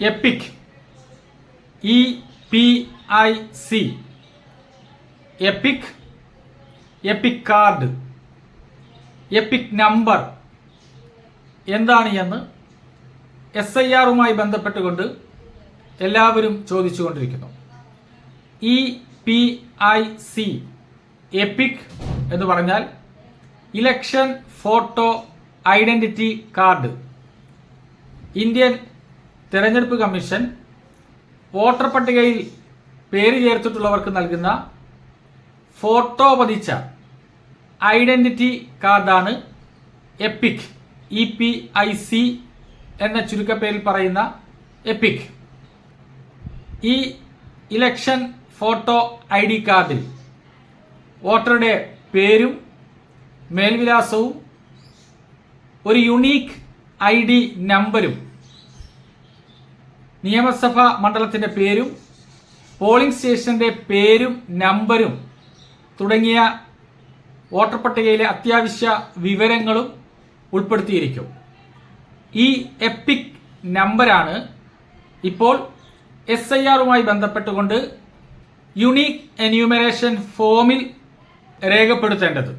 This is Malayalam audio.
EPIC E P I C EPIC EPIC card EPIC number എന്താണ് എന്ന് എസ് ഐ ആറുമായി ബന്ധപ്പെട്ടുകൊണ്ട് എല്ലാവരും ചോദിച്ചുകൊണ്ടിരിക്കുന്നു. E P I C EPIC എന്ന് പറഞ്ഞാൽ election photo identity card Indian തെരഞ്ഞെടുപ്പ് കമ്മീഷൻ വോട്ടർ പട്ടികയിൽ പേര് ചേർത്തിട്ടുള്ളവർക്ക് നൽകുന്ന ഫോട്ടോ പതിച്ച ഐഡന്റിറ്റി കാർഡാണ് EPIC E P I C എന്ന ചുരുക്കപ്പേരിൽ പറയുന്ന എപ്പിക് ഈ ഇലക്ഷൻ ഫോട്ടോ ഐ ഡി കാർഡിൽ വോട്ടറുടെ പേരും മേൽവിലാസവും ഒരു യുണീക്ക് ഐ ഡി നമ്പരും നിയമസഭാ മണ്ഡലത്തിന്റെ പേരും പോളിംഗ് സ്റ്റേഷന്റെ പേരും നമ്പരും തുടങ്ങിയ വോട്ടർ പട്ടികയിലെ അത്യാവശ്യ വിവരങ്ങളും ഉൾപ്പെടുത്തിയിരിക്കും. ഈ എപ്പിക് നമ്പറാണ് ഇപ്പോൾ എസ് ഐ ആറുമായി ബന്ധപ്പെട്ടുകൊണ്ട് യുണീക്ക് എന്യൂമറേഷൻ ഫോമിൽ രേഖപ്പെടുത്തേണ്ടത്.